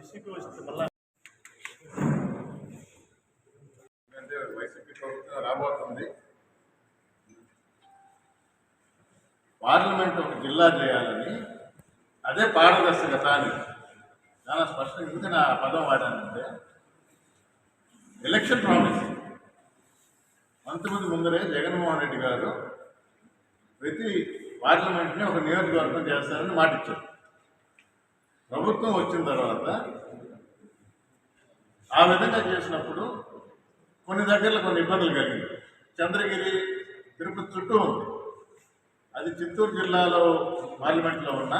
YCP వస్తే మళ్ళీ. ఎందుకంటే వైసీపీ ప్రభుత్వం రాబోతుంది. పార్లమెంట్ ఒక జిల్లా చేయాలని అదే పారదర్శకత అని చాలా స్పష్టంగా ఎందుకు నా పదం వాడానంటే ఎలక్షన్ ప్రామిస్. అంతమంది ముందరే జగన్మోహన్ రెడ్డి గారు ప్రతి పార్లమెంట్ని ఒక నియోజకవర్గం చేస్తారని మాటిచ్చారు. ప్రభుత్వం వచ్చిన తర్వాత ఆ విధంగా చేసినప్పుడు కొన్ని దగ్గరలో కొన్ని ఇబ్బందులు కలిగింది చంద్రగిరి తిరుపతి చుట్టూ ఉంది. అది చిత్తూరు జిల్లాలో పార్లమెంట్లో ఉన్న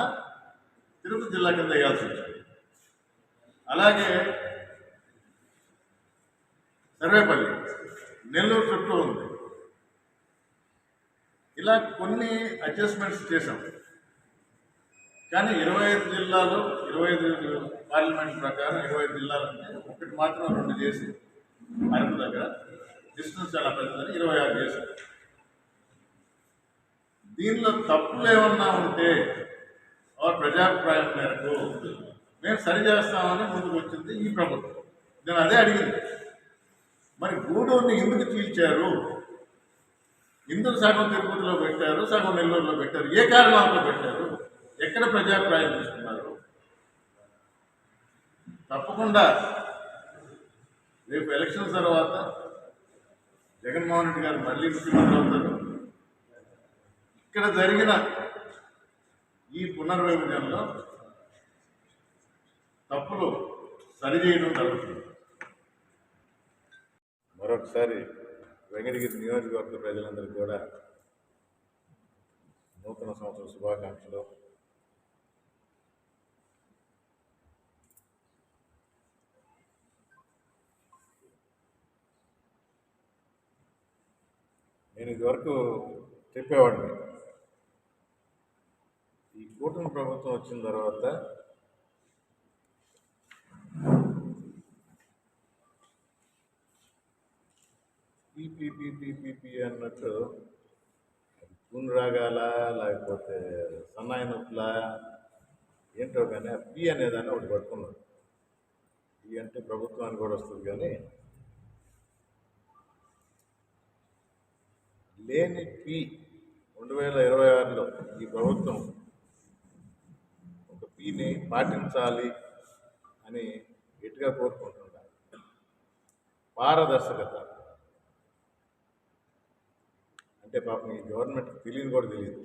తిరుపతి జిల్లా కింద వేయాల్సి వచ్చింది. అలాగే సర్వేపల్లి నెల్లూరు చుట్టూ ఉంది. ఇలా కొన్ని అడ్జస్ట్మెంట్స్ చేశాం. కానీ ఇరవై ఐదు జిల్లాలు ఇరవై ఐదు పార్లమెంట్ ప్రకారం ఇరవై ఐదు జిల్లాలంటే ఒకటి మాత్రం రెండు చేసి అరకు దగ్గర డిస్టెన్స్ చాలా పెద్దదని ఇరవై ఆరు చేశారు. దీనిలో తప్పులు ఏమన్నా ఉంటే ఆ ప్రజాభిప్రాయం మేరకు మేము సరి చేస్తామని ముందుకు వచ్చింది ఈ ప్రభుత్వం. నేను అదే అడిగింది. మరి గూడూరుని ఎందుకు చీల్చారు? ఎందుకు సగం తిరుపతిలో పెట్టారు సగం నెల్లూరులో పెట్టారు ఏ కారణంతో పెట్టారు? ఎక్కడ ప్రజాభిప్రాయం తీసుకున్నారు? తప్పకుండా రేపు ఎలక్షన్ తర్వాత జగన్మోహన్ రెడ్డి గారు మళ్ళీ ముఖ్యమంత్రి అవుతారు. ఇక్కడ జరిగిన ఈ పునర్విభజనలో తప్పులు సరిచేయడం జరుగుతుంది. మరొకసారి వెంకటగిరి నియోజకవర్గ ప్రజలందరికీ కూడా నూతన సంవత్సర శుభాకాంక్షలు. నేను ఇదివరకు చెప్పేవాడిని. ఈ కూటమి ప్రభుత్వం వచ్చిన తర్వాత పీపీపీపీపీ అన్నట్టు పూను రాగాల లేకపోతే సన్నాయి నొప్పుల ఏంటో కానీ పి పీ అనేదాన్ని ఒకటి పట్టుకున్నాడు. పీ అంటే ప్రభుత్వానికి కూడా వస్తుంది కానీ లేని పి రెండు వేల ఇరవై ఆరులో ఈ ప్రభుత్వం ఒక పీని పాటించాలి అని గట్టిగా కోరుకుంటున్నాను పారదర్శకత. అంటే పాపం ఈ గవర్నమెంట్ తెలియదు కూడా తెలియదు.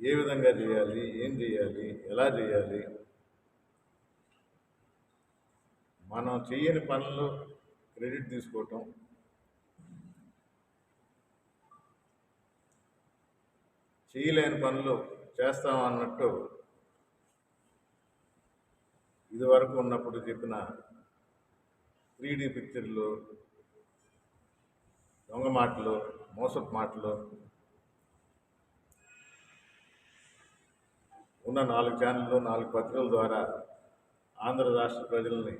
ఏ విధంగా చేయాలి ఏం చేయాలి ఎలా చేయాలి మనం చేయని పనులు క్రెడిట్ తీసుకోవటం. చేయలేని పనులు చేస్తాం అన్నట్టు ఇదివరకు ఉన్నప్పుడు చెప్పిన త్రీ డి పిక్చర్లు దొంగ మాటలు మోసపు మాటలు ఉన్న నాలుగు ఛానళ్ళు నాలుగు పత్రికల ద్వారా ఆంధ్ర రాష్ట్ర ప్రజల్ని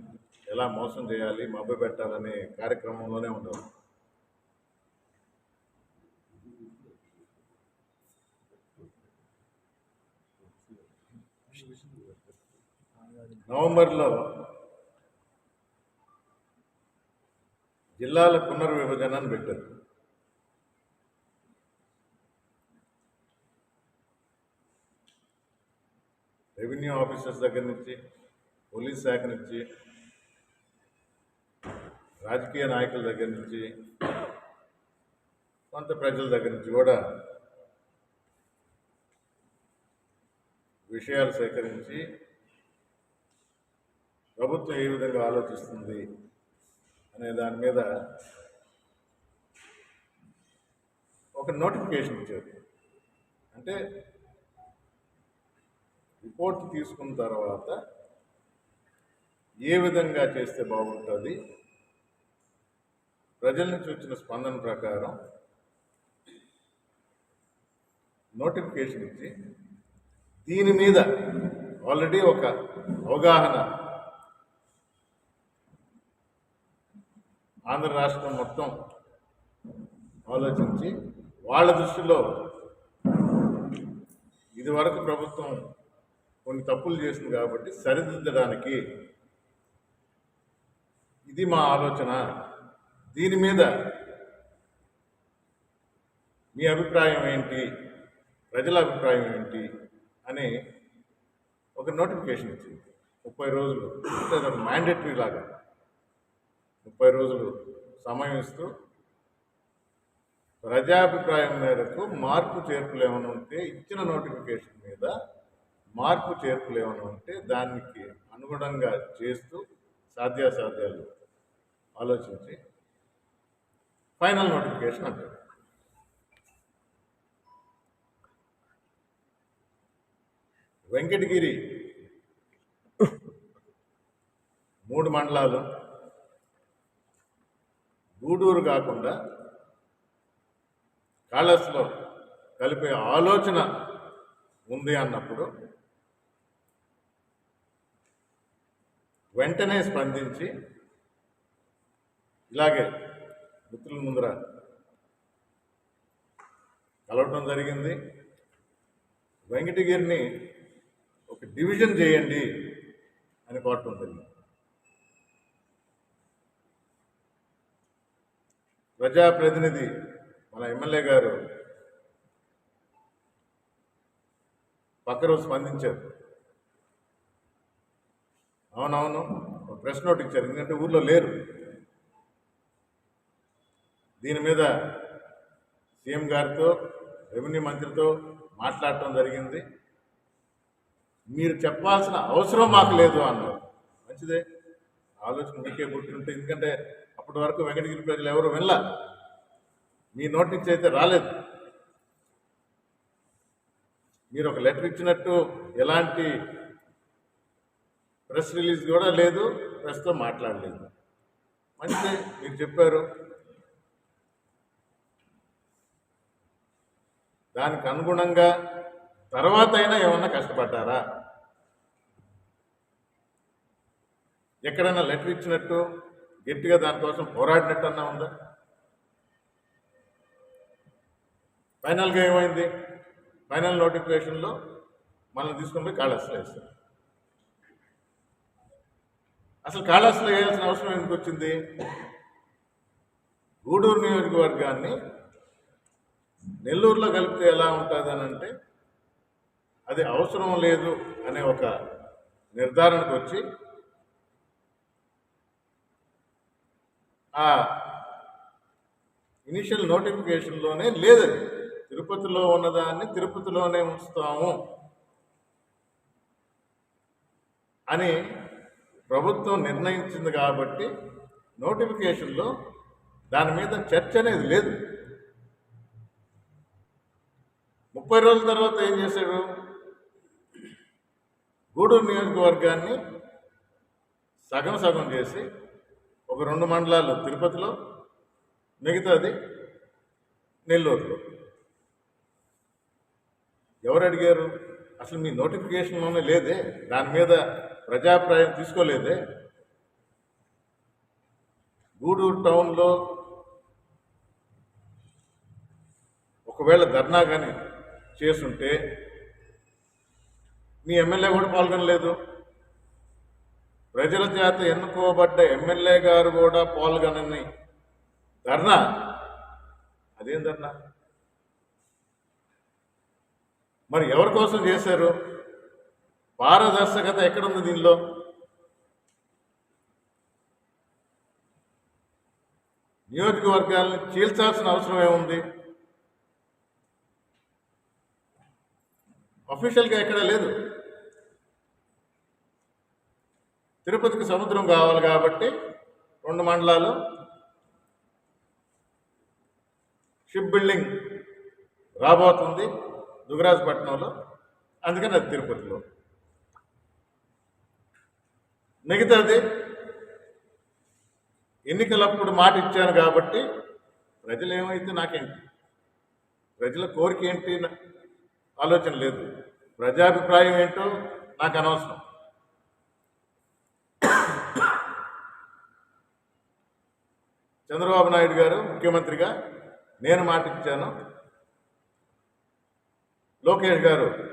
ఎలా మోసం చేయాలి మభ్య పెట్టాలనే కార్యక్రమంలోనే ఉండవు నవంబర్లో జిల్లాల పునర్విభజన అని పెట్టారు. రెవెన్యూ ఆఫీసర్స్ దగ్గర నుంచి పోలీస్ శాఖ నుంచి రాజకీయ నాయకుల దగ్గర నుంచి కొంత ప్రజల దగ్గర నుంచి కూడా విషయాలు సేకరించి ప్రభుత్వం ఏ విధంగా ఆలోచిస్తుంది అనే దాని మీద ఒక నోటిఫికేషన్ ఇచ్చారు. అంటే రిపోర్ట్ తీసుకున్న తర్వాత ఏ విధంగా చేస్తే బాగుంటుంది ప్రజల నుంచి వచ్చిన స్పందన ప్రకారం నోటిఫికేషన్ ఇచ్చి దీని మీద ఆల్రెడీ ఒక అవగాహన ఆంధ్ర రాష్ట్రం మొత్తం ఆలోచించి వాళ్ళ దృష్టిలో ఇదివరకు ప్రభుత్వం కొన్ని తప్పులు చేసింది కాబట్టి సరిదిద్దడానికి ఇది మా ఆలోచన. దీని మీద మీ అభిప్రాయం ఏంటి? ప్రజల అభిప్రాయం ఏంటి? అని ఒక నోటిఫికేషన్ ఇచ్చింది. ముప్పై రోజులు అంటే అది ఒక మ్యాండేటరీ లాగా. ముప్పై రోజులు సమయం ఇస్తూ ప్రజాభిప్రాయం మేరకు మార్పు చేర్పులు ఏమైనా ఉంటే ఇచ్చిన నోటిఫికేషన్ మీద మార్పు చేర్పులు ఏమైనా ఉంటే దానికి అనుగుణంగా చేస్తూ సాధ్యాసాధ్యాలు ఆలోచించి ఫైనల్ నోటిఫికేషన్ అంటారు వెంకటగిరి మూడు మండలాలు గూడూరు కాకుండా కాళస్లో కలిపే ఆలోచన ఉంది అన్నప్పుడు వెంటనే స్పందించి ఇలాగే మిత్రుల ముందర కలవటం జరిగింది. వెంకటగిరిని ఒక డివిజన్ చేయండి అని కోరటం జరిగింది. ప్రజాప్రతినిధి మన ఎమ్మెల్యే గారు పక్క స్పందించారు. అవునవును ఒక ప్రెస్ నోట్ ఇచ్చారు. ఎందుకంటే ఊర్లో లేరు. దీని మీద సీఎం గారితో రెవెన్యూ మంత్రితో మాట్లాడటం జరిగింది. మీరు చెప్పాల్సిన అవసరం మాకు లేదు అన్నారు. మంచిదే. ఆలోచన మీకే గుర్తుంటే ఎందుకంటే అప్పటి వరకు వెంకటగిరి ప్రజలు ఎవరు వెళ్ళ మీ నోటీస్ అయితే రాలేదు. మీరు ఒక లెటర్ ఇచ్చినట్టు ఎలాంటి ప్రెస్ రిలీజ్ కూడా లేదు ప్రెస్తో మాట్లాడలేదు. మంచిదే మీరు చెప్పారు. దానికి అనుగుణంగా తర్వాత అయినా ఏమన్నా కష్టపడ్డారా? ఎక్కడైనా లెటర్ ఇచ్చినట్టు గట్టిగా దానికోసం పోరాడినట్టు అన్నా ఉందా? ఫైనల్గా ఏమైంది? ఫైనల్ నోటిఫికేషన్లో మనం తీసుకుని పోయి కాళహస్తిలో వేస్తారు అసలు కాళహస్తిలో వేయాల్సిన అవసరం ఎందుకు వచ్చింది? గూడూరు నియోజకవర్గాన్ని నెల్లూరులో కలిపితే ఎలా ఉంటుంది అని అంటే అది అవసరం లేదు అనే ఒక నిర్ధారణకు వచ్చి ఆ ఇనిషియల్ నోటిఫికేషన్లోనే లేదని తిరుపతిలో ఉన్నదాన్ని తిరుపతిలోనే ఉంచుతాము అని ప్రభుత్వం నిర్ణయించింది కాబట్టి నోటిఫికేషన్లో దాని మీద చర్చ అనేది లేదు. ముప్పై రోజుల తర్వాత ఏం చేశాడు? గూడూరు నియోజకవర్గాన్ని సగం సగం చేసి ఒక రెండు మండలాలు తిరుపతిలో మిగతాది నెల్లూరులో. ఎవరు అడిగారు? అసలు మీ నోటిఫికేషన్లోనే లేదే దాని మీద ప్రజాభిప్రాయం తీసుకోలేదే. గూడూరు టౌన్లో ఒకవేళ ధర్నా కానీ చేసుంటే మీ ఎమ్మెల్యే కూడా పాల్గొనలేదు. ప్రజల చేత ఎన్నుకోబడ్డ ఎమ్మెల్యే గారు కూడా పాల్గొనని ధర్నా. అదేం ధర్నా? మరి ఎవరి కోసం చేశారు? పారదర్శకత ఎక్కడుంది దీనిలో? నియోజకవర్గాలను చీల్చాల్సిన అవసరం ఏముంది? అఫీషియల్గా ఎక్కడ లేదు. తిరుపతికి సముద్రం కావాలి కాబట్టి రెండు మండలాలు. షిప్ బిల్డింగ్ రాబోతుంది దుగరాజపట్నంలో. అందుకని అది తిరుపతిలో. మిగతాది ఎన్నికలప్పుడు మాట ఇచ్చాను కాబట్టి ప్రజలు ఏమైతే నాకేంటి? ప్రజల కోరిక ఏంటి? ఆలోచన లేదు. ప్రజాభిప్రాయం ఏంటో నాకు అనవసరం. చంద్రబాబు నాయుడు గారు ముఖ్యమంత్రిగా నేను మాట ఇచ్చాను. లోకేష్ గారు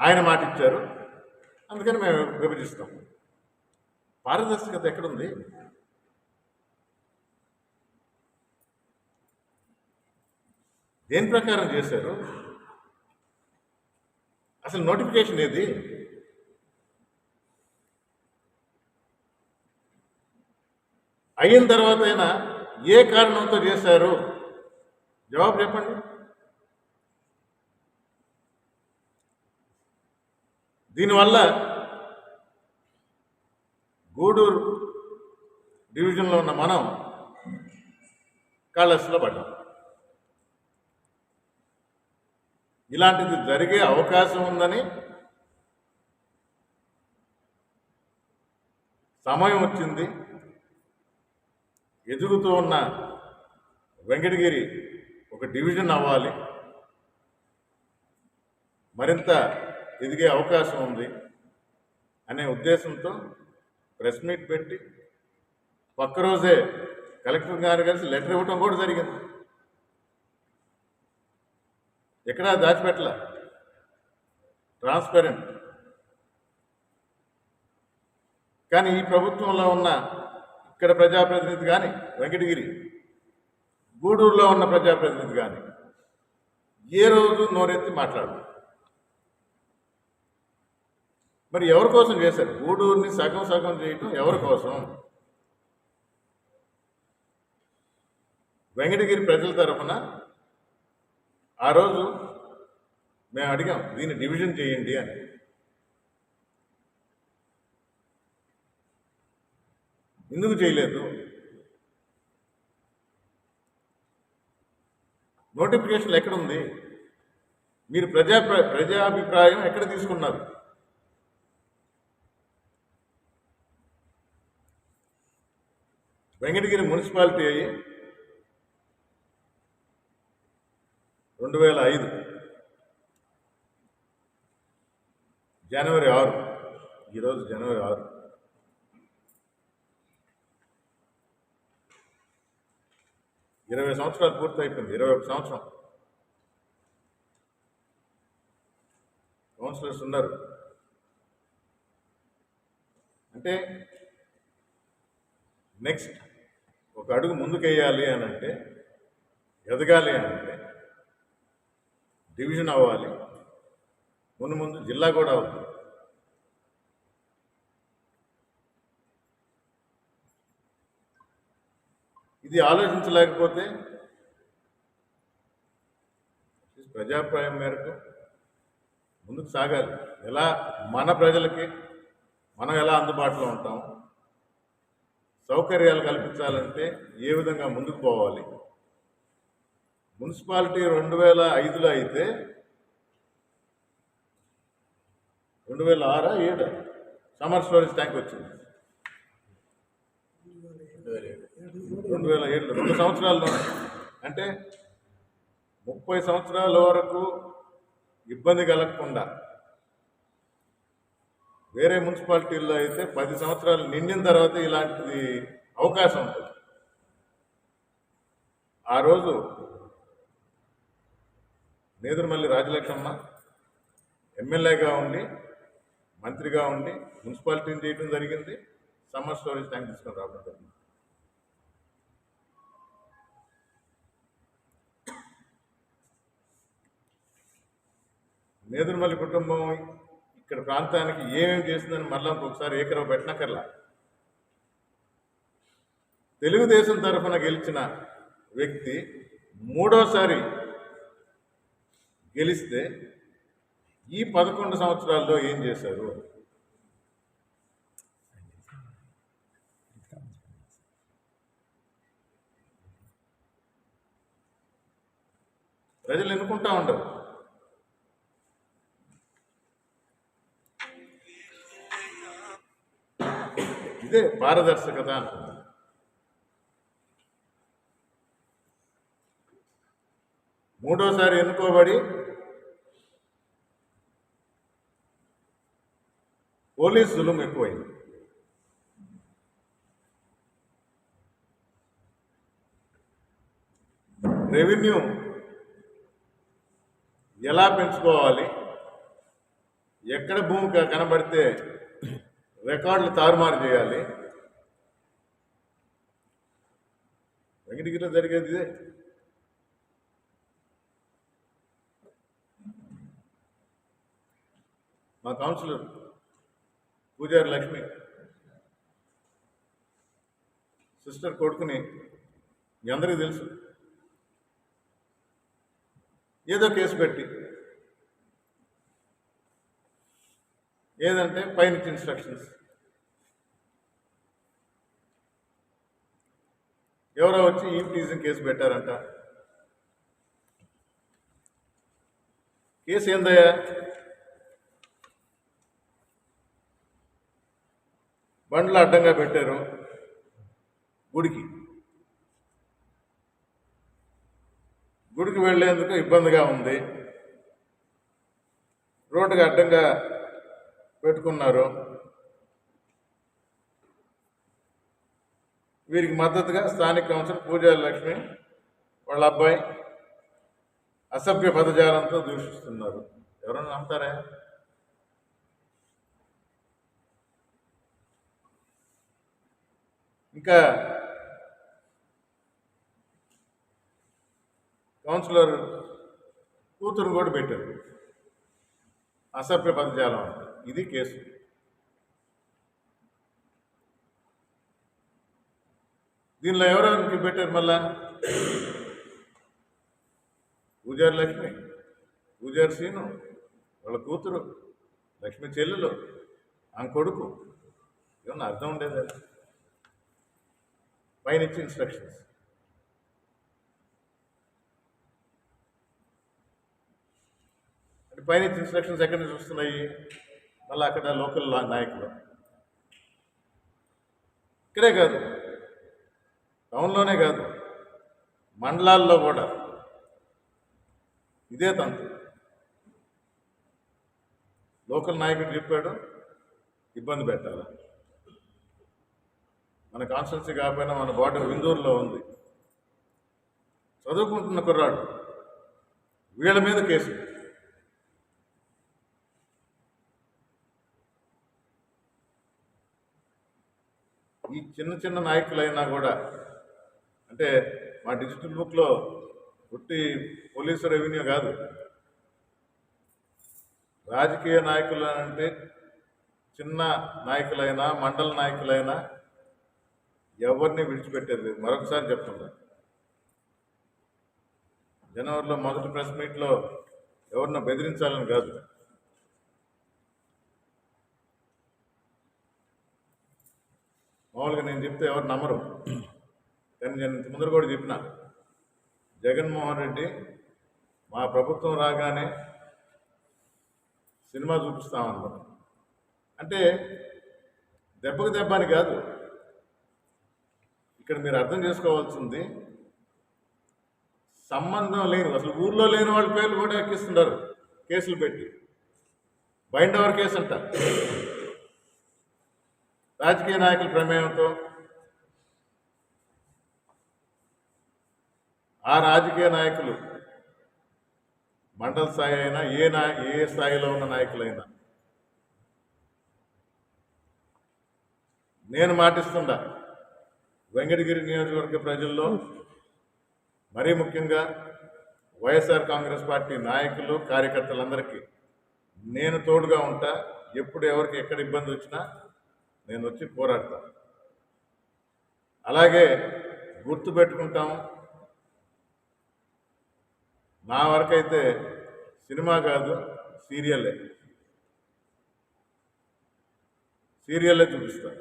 ఆయన మాట ఇచ్చారు. అందుకని మేము విభజిస్తాం. పారదర్శకత ఎక్కడుంది? దేని ప్రకారం చేశారు? అసలు నోటిఫికేషన్ ఏది? అయిన తర్వాత అయినా ఏ కారణంతో చేశారు? జవాబు చెప్పండి. దీనివల్ల గూడూరు డివిజన్లో ఉన్న మనం కాళహస్తిలో పడ్డాం. ఇలాంటిది జరిగే అవకాశం ఉందని సమయం వచ్చింది. ఎదుగుతూ ఉన్న వెంకటగిరి ఒక డివిజన్ అవ్వాలి. మరింత ఎదిగే అవకాశం ఉంది అనే ఉద్దేశంతో ప్రెస్ మీట్ పెట్టి పక్క రోజే కలెక్టర్ గారు కలిసి లెటర్ ఇవ్వటం కూడా జరిగింది. ఎక్కడా దాచిపెట్టల. ట్రాన్స్పరెంట్. కానీ ఈ ప్రభుత్వంలో ఉన్న ఇక్కడ ప్రజాప్రతినిధి కానీ వెంకటగిరి గూడూరులో ఉన్న ప్రజాప్రతినిధి కానీ ఏ రోజు నోరెత్తి మాట్లాడు మరి ఎవరి కోసం చేశారు? గూడూరుని సగం సగం చేయటం ఎవరి కోసం? వెంకటగిరి ప్రజల తరఫున ఆ రోజు మేము అడిగాం దీన్ని డివిజన్ చేయండి అని. ఎందుకు చేయలేదు? నోటిఫికేషన్ ఎక్కడ ఉంది? మీరు ప్రజా ప్రజాభిప్రాయం ఎక్కడ తీసుకున్నారు? వెంకటగిరి మున్సిపాలిటీ రెండు వేల ఐదు. జనవరి ఆరు. ఈరోజు జనవరి ఆరు. ఇరవై సంవత్సరాలు పూర్తి అయిపోయింది ఇరవై ఒక సంవత్సరం. కౌన్సిలర్స్ ఉన్నారు. అంటే నెక్స్ట్ ఒక అడుగు ముందుకేయాలి అని అంటే ఎదగాలి అని అంటే డివిజన్ అవ్వాలి. ముందు ముందు జిల్లా కూడా అవుతుంది ఇది ఆలోచించలేకపోతే ప్రజాభిప్రాయం మేరకు ముందుకు సాగాలి. ఎలా మన ప్రజలకి మనం ఎలా అందుబాటులో ఉంటాం సౌకర్యాలు కల్పించాలంటే ఏ విధంగా ముందుకు పోవాలి మున్సిపాలిటీ రెండు వేల ఐదులో అయితే రెండు వేల ఆరా ఏడు సమ్మర్ స్టోరేజ్ ట్యాంక్ వచ్చింది. రెండు వేల ఏడులో రెండు సంవత్సరాల్లో. అంటే ముప్పై సంవత్సరాల వరకు ఇబ్బంది కలగకుండా వేరే మున్సిపాలిటీల్లో అయితే పది సంవత్సరాలు నిండిన తర్వాత ఇలాంటిది అవకాశం ఉంటుంది. ఆ రోజు నేదురుమల్లి రాజలక్ష్మమ్మ ఎమ్మెల్యేగా ఉండి మంత్రిగా ఉండి మున్సిపాలిటీని చేయడం జరిగింది. సమ్మర్ స్టోరేజ్ ట్యాంక్ తీసుకొని రావడం జరిగింది. నేదురుమల్లి కుటుంబం ఇక్కడ ప్రాంతానికి ఏమేమి చేసిందని మళ్ళీ ఇంకొకసారి ఏకరవ పెట్టనక్కర్లా తెలుగుదేశం తరఫున గెలిచిన వ్యక్తి మూడోసారి గెలిస్తే ఈ పదకొండు సంవత్సరాల్లో ఏం చేశారు? ప్రజలు ఎన్నుకుంటా ఉండరు. ఇదే పారదర్శకత మూడోసారి ఎన్నుకోబడి పోలీస్ జులుం ఎక్కువైంది. రెవెన్యూ ఎలా పెంచుకోవాలి? ఎక్కడ భూమి కనబడితే రికార్డులు తారుమారు చేయాలి? వెంకటగిరిలో జరిగేది ఇదే. మా కౌన్సిలర్ పూజారి లక్ష్మి. సిస్టర్ కొడుకుని మీ అందరికీ తెలుసు? ఏదో కేసు పెట్టి. ఏదంటే పైన ఇన్స్ట్రక్షన్స్. ఎవరో వచ్చి ఈ ప్లీజింగ్ కేసు పెట్టారంట. కేసు ఏందయ్యా? బండ్లు అడ్డంగా పెట్టారు గుడికి. గుడికి వెళ్ళేందుకు ఇబ్బందిగా ఉంది. రోడ్డుకి అడ్డంగా పెట్టుకున్నారు. వీరికి మద్దతుగా స్థానిక కౌన్సిలర్ పూజారి లక్ష్మి వాళ్ళ అబ్బాయి అసభ్య పదజాలంతో దూషిస్తున్నారు. ఎవరన్నా నమ్ముతారా? ఇంకా కౌన్సిలర్ కూతురు కూడా పెట్టారు. అసభ్య పదజాలం ఇది కేసు. దీనిలో ఎవరెవరికి పెట్టారు మళ్ళా? పూజారి లక్ష్మి. పూజారి సీను. వాళ్ళ కూతురు. లక్ష్మి చెల్లెలు. ఆమె కొడుకు. ఏమన్నా అర్థం ఉండేదా? పైన ఇచ్చి ఇన్స్ట్రక్షన్స్ అంటే పైన ఇచ్చి ఇన్స్ట్రక్షన్స్ ఎక్కడి నుంచి వస్తున్నాయి? మళ్ళీ అక్కడ లోకల్ నాయకులు. ఇక్కడే కాదు. టౌన్లోనే కాదు. మండలాల్లో కూడా. ఇదే తంతు లోకల్ నాయకుడు చెప్పాడు ఇబ్బంది పెట్టాలి? మన కాన్స్టిట్యున్సీ కాకపోయినా మన బార్డర్ విందూరులో ఉంది. చదువుకుంటున్న కుర్రాడు. వీళ్ళ మీద కేసు. ఈ చిన్న చిన్న నాయకులైనా కూడా అంటే మా డిజిటల్ బుక్లో పుట్టి పోలీసు రెవెన్యూ కాదు. రాజకీయ నాయకులు అంటే చిన్న నాయకులైనా మండల నాయకులైనా ఎవరిని విడిచిపెట్టేది లేదు. మరొకసారి చెప్తున్నా. జనవరిలో మొదటి ప్రెస్ మీట్లో ఎవరినో బెదిరించాలని కాదు. మామూలుగా నేను చెప్తే ఎవరు నమ్మరు. కానీ నేను ముందర కూడా చెప్పిన. జగన్మోహన్ రెడ్డి మా ప్రభుత్వం రాగానే సినిమా చూపిస్తామన్నారు. అంటే దెబ్బకు దెబ్బ అని కాదు. ఇక్కడ మీరు అర్థం చేసుకోవాల్సింది సంబంధం లేని అసలు ఊర్లో లేని వాళ్ళ పేర్లు కూడా ఎక్కిస్తున్నారు కేసులు పెట్టి. బైండ్ అవర్ కేసు అంట. రాజకీయ నాయకుల ప్రమేయంతో ఆ రాజకీయ నాయకులు మండల స్థాయి అయినా ఏ నా ఏ స్థాయిలో ఉన్న నాయకులైనా. నేను మాటిస్తుండా వెంకటగిరి నియోజకవర్గ ప్రజల్లో మరీ ముఖ్యంగా వైఎస్ఆర్ కాంగ్రెస్ పార్టీ నాయకులు కార్యకర్తలందరికీ నేను తోడుగా ఉంటా. ఎప్పుడు ఎవరికి ఎక్కడ ఇబ్బంది వచ్చినా నేను వచ్చి పోరాడతా. అలాగే గుర్తు పెట్టుకుంటాం నా వరకైతే సినిమా కాదు సీరియలే. సీరియల్లే చూపిస్తాను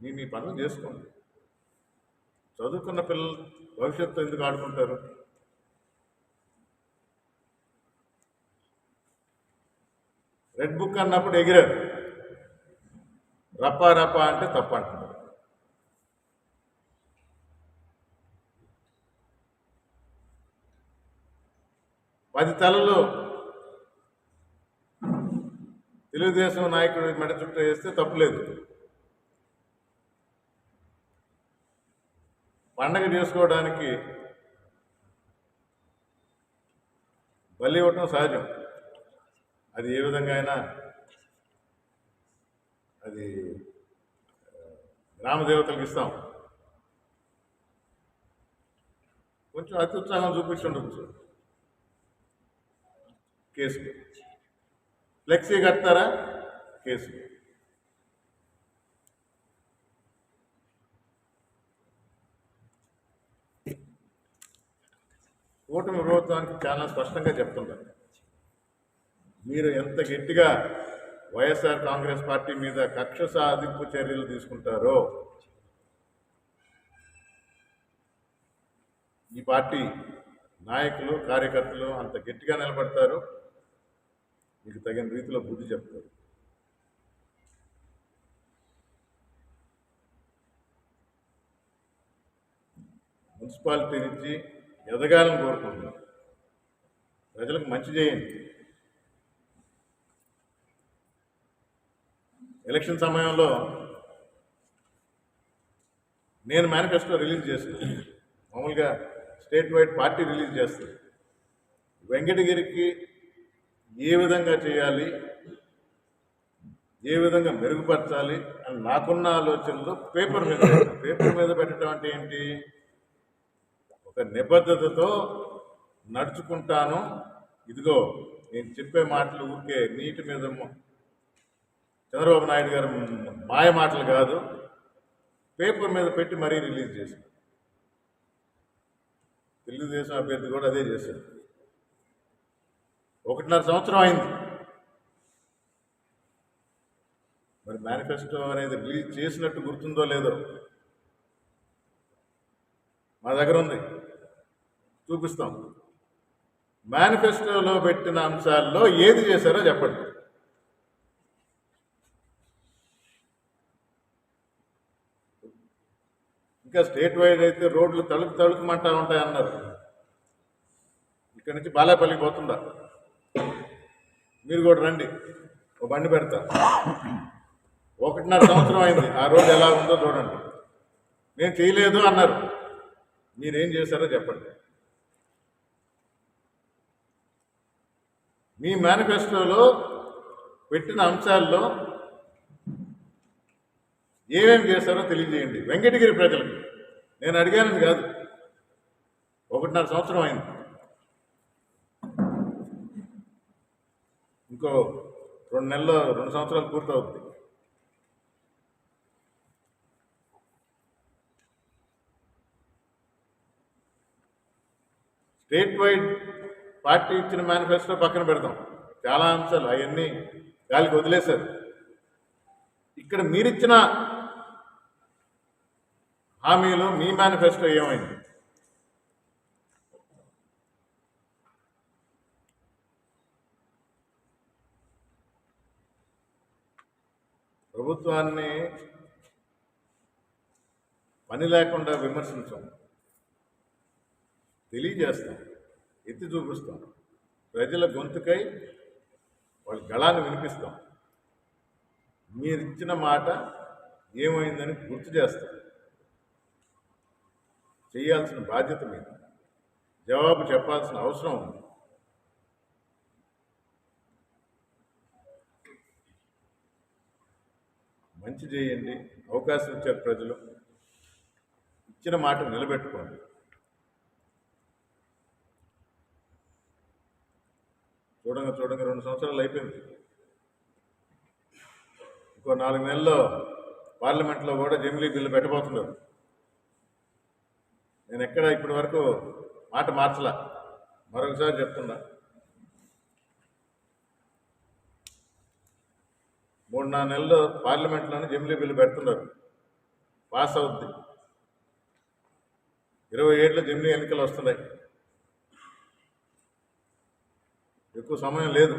మీ మీ పనులు చేసుకోండి. చదువుకున్న పిల్లలు భవిష్యత్తు ఎందుకు ఆడుకుంటారు? రెడ్ బుక్ అన్నప్పుడు ఎగిరారు. రప్పా రప్పా అంటే తప్ప అంటున్నారు. పది తలలు తెలుగుదేశం నాయకుడి మెడ చుట్టూ వేస్తే తప్పులేదు పండగ చేసుకోవడానికి బలి ఇవ్వటం సహజం. అది ఏ విధంగా అయినా అది గ్రామదేవతలకు ఇస్తాం. కొంచెం అత్యుత్సాహం చూపించుండొచ్చు కేసు ఫ్లెక్సీ కడతారా? కేసు కూటమి ప్రభుత్వానికి చాలా స్పష్టంగా చెప్తున్నారు మీరు ఎంత గట్టిగా వైఎస్ఆర్ కాంగ్రెస్ పార్టీ మీద కక్ష సాధింపు చర్యలు తీసుకుంటారో ఈ పార్టీ నాయకులు కార్యకర్తలు అంత గట్టిగా నిలబడతారు. మీకు తగిన రీతిలో బుద్ధి చెప్తారు. మున్సిపాలిటీ నుంచి ఎదగాలని కోరుకుంటున్నాం. ప్రజలకు మంచి చేయండి. ఎలక్షన్ సమయంలో నేను మేనిఫెస్టో రిలీజ్ చేస్తాను మామూలుగా స్టేట్ వైడ్ పార్టీ రిలీజ్ చేస్తుంది. వెంకటగిరికి ఏ విధంగా చేయాలి ఏ విధంగా మెరుగుపరచాలి అని నాకున్న ఆలోచనలో పేపర్ మీద పేపర్ మీద పెట్టడం అంటే ఏంటి? నిబద్ధతతో నడుచుకుంటాను. ఇదిగో నేను చెప్పే మాటలు ఊరికే నీటి మీద చంద్రబాబు నాయుడు గారు మాయ మాటలు కాదు. పేపర్ మీద పెట్టి మరీ రిలీజ్ చేశారు. తెలుగుదేశం అభ్యర్థి కూడా అదే చేశారు. ఒకటిన్నర సంవత్సరం అయింది. మరి మేనిఫెస్టో అనేది రిలీజ్ చేసినట్టు గుర్తుందో లేదో మా దగ్గర ఉంది. చూపిస్తాం మేనిఫెస్టోలో పెట్టిన అంశాల్లో ఏది చేశారో చెప్పండి. ఇంకా స్టేట్ వైడ్ అయితే రోడ్లు తలుపు తలుపుమంటా ఉంటాయన్నారు. ఇక్కడి నుంచి బాలాపల్లికి పోతుందా? మీరు కూడా రండి. ఓ బండి పెడతా. ఒకటిన్నర సంవత్సరం అయింది. ఆ రోజు ఎలా ఉందో చూడండి. నేను చేయలేదు అన్నారు. మీరేం చేశారో చెప్పండి. మీ మేనిఫెస్టోలో పెట్టిన అంశాల్లో ఏమేమి చేశారో తెలియజేయండి. వెంకటగిరి ప్రజలకు. నేను అడిగానని కాదు. ఒకటిన్నర సంవత్సరం అయింది. ఇంకో రెండు నెలలు రెండు సంవత్సరాలు పూర్తవుతుంది స్టేట్ వైడ్ పార్టీ ఇచ్చిన మేనిఫెస్టో పక్కన పెడతాం చాలా అంశాలు అవన్నీ గాలికి వదిలేశారు. ఇక్కడ మీరిచ్చిన హామీలు మీ మేనిఫెస్టో ఏమైంది? ప్రభుత్వాన్ని పని లేకుండా విమర్శించాం. తెలియజేస్తాం. ఎత్తి చూపిస్తాం. ప్రజల గొంతుకై వాళ్ళ గళాన్ని వినిపిస్తాం. మీరు ఇచ్చిన మాట ఏమైందని గుర్తు చేస్తాం. చేయాల్సిన బాధ్యత మీద. జవాబు చెప్పాల్సిన అవసరం ఉంది. మంచి చేయండి. అవకాశం ఇచ్చారు ప్రజలు. ఇచ్చిన మాట నిలబెట్టుకోండి. రెండు సంవత్సరాలు అయిపోయింది. ఇంకో నాలుగు నెలల్లో పార్లమెంట్లో కూడా జమిలీ బిల్లు పెట్టబోతున్నారు. నేను ఎక్కడ ఇప్పటి వరకు మాట మార్చలా? మరొకసారి చెప్తున్నా. మూడు నాలుగు నెలల్లో పార్లమెంట్లోనే జమిలీ బిల్లు పెడుతున్నారు. పాస్ అవుద్ది. ఇరవై ఏళ్ళు జమిలీ ఎన్నికలు వస్తున్నాయి. ఎక్కువ సమయం లేదు.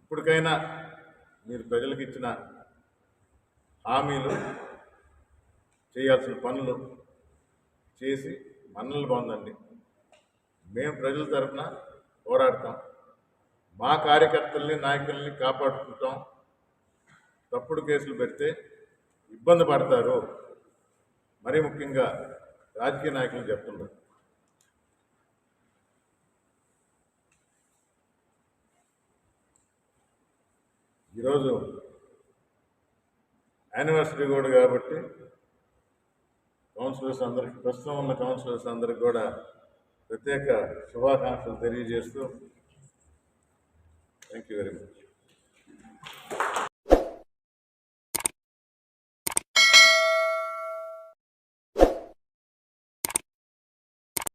ఇప్పటికైనా మీరు ప్రజలకు ఇచ్చిన హామీలు చేయాల్సిన పనులు చేసి మన్నలు పొందండి మేము ప్రజల తరఫున పోరాడతాం. మా కార్యకర్తల్ని నాయకుల్ని కాపాడుకుంటాం. తప్పుడు కేసులు పెడితే ఇబ్బంది పడతారు. మరీ ముఖ్యంగా రాజకీయ నాయకులు చెప్తున్నారు ఈరోజు యానివర్సరీ కూడా కాబట్టి కౌన్సిలర్స్ అందరికి ప్రస్తుతం ఉన్న కౌన్సిలర్స్ అందరికి కూడా ప్రత్యేక శుభాకాంక్షలు తెలియజేస్తూ థ్యాంక్ యూ వెరీ మచ్